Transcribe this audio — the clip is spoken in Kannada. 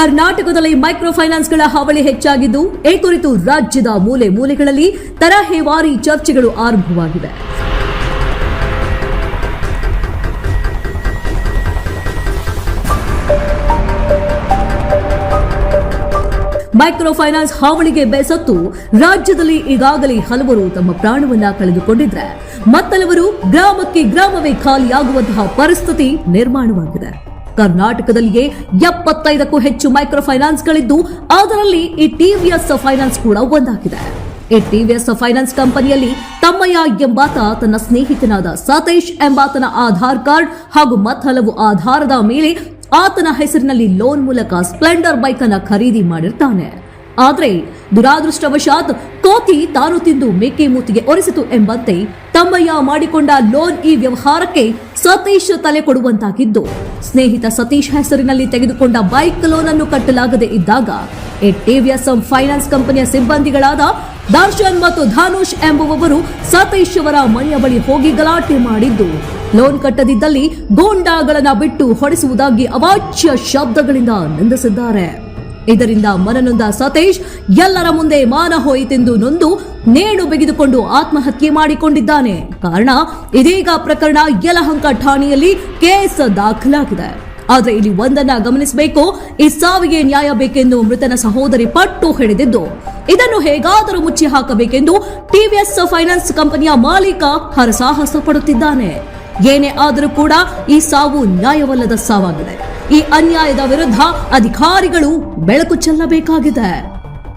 ಕರ್ನಾಟಕದಲ್ಲಿ ಮೈಕ್ರೋ ಫೈನಾನ್ಸ್ಗಳ ಹಾವಳಿ ಹೆಚ್ಚಾಗಿದ್ದು, ಈ ಕುರಿತು ರಾಜ್ಯದ ಮೂಲೆ ಮೂಲೆಗಳಲ್ಲಿ ತರಹೇವಾರಿ ಚರ್ಚೆಗಳು ಆರಂಭವಾಗಿವೆ. ಮೈಕ್ರೋ ಫೈನಾನ್ಸ್ ಹಾವಳಿಗೆ ಬೆಸತ್ತು ರಾಜ್ಯದಲ್ಲಿ ಈಗಾಗಲೇ ಹಲವರು ತಮ್ಮ ಪ್ರಾಣವನ್ನ ಕಳೆದುಕೊಂಡಿದ್ರೆ, ಮತ್ತಲವರು ಗ್ರಾಮಕ್ಕೆ ಗ್ರಾಮವೇ ಖಾಲಿಯಾಗುವಂತಹ ಪರಿಸ್ಥಿತಿ ನಿರ್ಮಾಣವಾಗಿದೆ. ಕರ್ನಾಟಕದಲ್ಲಿಯೇ ಎಪ್ಪತ್ತೈದಕ್ಕೂ ಹೆಚ್ಚು ಮೈಕ್ರೋ ಫೈನಾನ್ಸ್ ಗಳಿದ್ದು ಅದರಲ್ಲಿ ಈ ಟಿವಿಎಸ್ ಫೈನಾನ್ಸ್ ಕೂಡ ಒಂದಾಗಿದೆ. ಈ ಟಿವಿಎಸ್ ಫೈನಾನ್ಸ್ ಕಂಪನಿಯಲ್ಲಿ ತಮ್ಮಯ್ಯ ಎಂಬಾತ, ತನ್ನ ಸ್ನೇಹಿತನಾದ ಸತೀಶ್ ಎಂಬಾತನ ಆಧಾರ್ ಕಾರ್ಡ್ ಹಾಗೂ ಮತ್ತಲವು ಆಧಾರದ ಮೇಲೆ ಆತನ ಹೆಸರಿನಲ್ಲಿ ಲೋನ್ ಮೂಲಕ ಸ್ಪ್ಲೆಂಡರ್ ಬೈಕ್ ಅನ್ನ ಖರೀದಿ ಮಾಡಿರ್ತಾನೆ. ಆದ್ರೆ ದುರಾದೃಷ್ಟವಶಾತ್ ಕೋತಿ ತಾನು ತಿಂದು ಮೇಕೆ ಮೂತಿಗೆ ಒರೆಸಿತು ಎಂಬಂತೆ ತಮ್ಮಯ್ಯ ಮಾಡಿಕೊಂಡ ಲೋನ್ ಈ ವ್ಯವಹಾರಕ್ಕೆ ಸತೀಶ್ ತಲೆ ಕೊಡುವಂತಾಗಿದ್ದು. ಸ್ನೇಹಿತ ಸತೀಶ್ ಹೆಸರಿನಲ್ಲಿ ತೆಗೆದುಕೊಂಡ ಬೈಕ್ ಲೋನ್ ಅನ್ನು ಕಟ್ಟಲಾಗದೆ ಇದ್ದಾಗ ಈ ಟಿವಿಎಸ್ ಫೈನಾನ್ಸ್ ಕಂಪನಿಯ ಸಿಬ್ಬಂದಿಗಳಾದ ದರ್ಶನ್ ಮತ್ತು ಧಾನುಷ್ ಎಂಬುವವರು ಸತೀಶ್ ಅವರ ಮನೆಯ ಬಳಿ ಹೋಗಿ ಗಲಾಟೆ ಮಾಡಿದ್ದು. ಲೋನ್ ಕಟ್ಟದಿದ್ದಲ್ಲಿ ಗೋಂಡಾಗಳನ್ನು ಬಿಟ್ಟು ಹೊಡೆಸುವುದಾಗಿ ಅವಾಚ್ಯ ಶಬ್ದಗಳಿಂದ ನಿಂದಿಸಿದ್ದಾರೆ. ಇದರಿಂದ ಮನನೊಂದ ಸತೀಶ್ ಎಲ್ಲರ ಮುಂದೆ ಮಾನ ಹೋಯಿತೆಂದು ನೊಂದು ನೇಣು ಬಿಗಿದುಕೊಂಡು ಆತ್ಮಹತ್ಯೆ ಮಾಡಿಕೊಂಡಿದ್ದಾನೆ. ಕಾರಣ, ಇದೀಗ ಪ್ರಕರಣ ಯಲಹಂಕ ಠಾಣೆಯಲ್ಲಿ ಕೇಸ್ ದಾಖಲಾಗಿದೆ. ಆದರೆ ಇಲ್ಲಿ ಒಂದನ್ನ ಗಮನಿಸಬೇಕು, ಈ ಸಾವಿಗೆ ನ್ಯಾಯ ಬೇಕೆಂದು ಮೃತನ ಸಹೋದರಿ ಪಟ್ಟು ಹಿಡಿದಿದ್ದು. ಇದನ್ನು ಹೇಗಾದರೂ ಮುಚ್ಚಿ ಹಾಕಬೇಕೆಂದು ಟಿವಿಎಸ್ ಫೈನಾನ್ಸ್ ಕಂಪನಿಯ ಮಾಲೀಕ ಹರಸಾಹಸ ಪಡುತ್ತಿದ್ದಾನೆ. ಏನೇ ಆದರೂ ಕೂಡ ಈ ಸಾವು ನ್ಯಾಯವಲ್ಲದ ಸಾವಾಗಿದೆ. ಈ ಅನ್ಯಾಯದ ವಿರುದ್ಧ ಅಧಿಕಾರಿಗಳು ಬೆಳಕು ಚೆಲ್ಲಬೇಕಾಗಿದೆ.